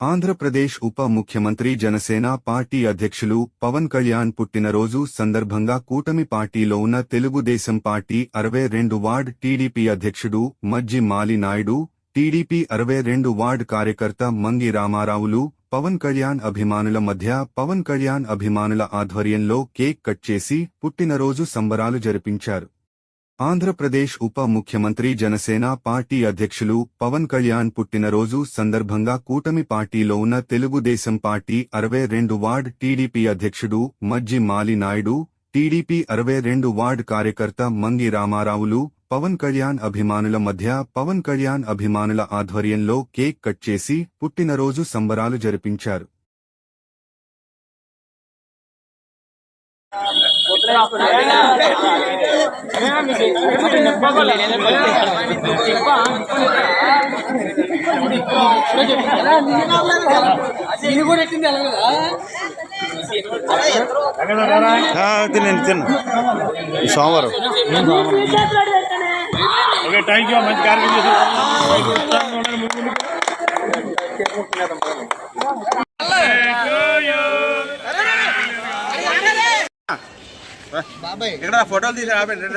ఆంధ్రప్రదేశ్ ఉప ముఖ్యమంత్రి జనసేన పార్టీ అధ్యక్షులు పవన్ కళ్యాణ్ పుట్టినరోజు సందర్భంగా కూటమి పార్టీలో ఉన్న తెలుగుదేశం పార్టీ అరవై రెండు వార్డ్ టీడీపీ అధ్యక్షుడు మజ్జి మాలినాయుడు టీడీపీ అరవై రెండు వార్డ్ కార్యకర్త మంగి రామారావులు పవన్ కళ్యాణ్ అభిమానుల మధ్య పవన్ కళ్యాణ్ అభిమానుల ఆధ్వర్యంలో కేక్ కట్ చేసి పుట్టినరోజు సంబరాలు జరిపించారు. ఆంధ్రప్రదేశ్ ఉప ముఖ్యమంత్రి జనసేన పార్టీ అధ్యక్షులు పవన్ కళ్యాణ్ పుట్టినరోజు సందర్భంగా కూటమి పార్టీలో ఉన్న తెలుగుదేశం పార్టీ అరవై రెండు వార్డ్ టీడీపీ అధ్యక్షుడు మజ్జి మాలినాయుడు టీడీపీ అరవై రెండు వార్డ్ కార్యకర్త మంగి రామారావులు పవన్ కళ్యాణ్ అభిమానుల మధ్య పవన్ కళ్యాణ్ అభిమానుల ఆధ్వర్యంలో కేక్ కట్ చేసి పుట్టినరోజు సంబరాలు జరిపించారు. తినండి తిన్న సోమవారం. ఓకే థ్యాంక్ యూ మంచి కార్యక్రమం చేశారు ఇక్కడ ఫోటోలు తీసి ఆపండి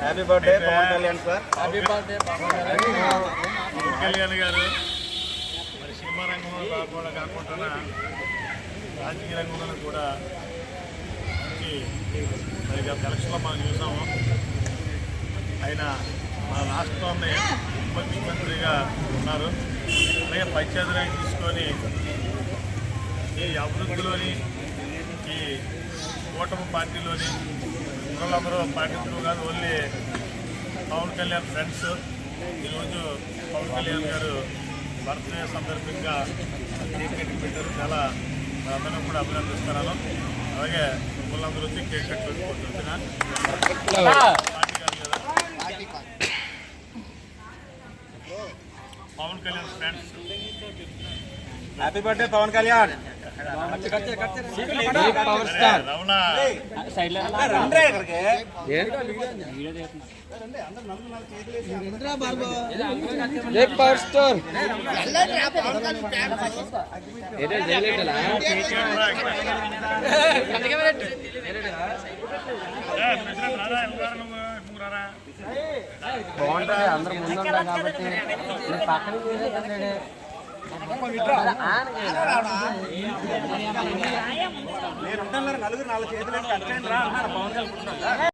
happy birthday Pawan Kalyan sir Pawan Kalyan గారు. మరి సినిమా రంగంలో కాకుండా కాకుండా రాజకీయ రంగంలో కూడా మంచి మరి గత ఎలక్షన్లో మనం చూసాము. ఆయన మన రాష్ట్రాన్ని ఉప ముఖ్యమంత్రిగా ఉన్నారు. అలాగే పంచాయతీరాజ్ తీసుకొని ఈ అభివృద్ధిలోని ఈ కూటమి పార్టీలోని అందరూ పాటించడం కాదు ఓన్లీ పవన్ కళ్యాణ్ ఫ్రెండ్స్. ఈరోజు పవన్ కళ్యాణ్ గారు బర్త్డే సందర్భంగా కేక్ పెట్టారు. చాలా అందరం కూడా అభినందిస్తున్నాను. అలాగే వాళ్ళందరూ వచ్చి cake cut Pawan Kalyan friends happy birthday Pawan Kalyan power star lake power star బాగుంటాయి అందరు ముందు కాబట్టి. పక్కన నలుగురు నాలుగు చేతులు కట్టండి రా అన్నారు పవన్ కళ్యాణ్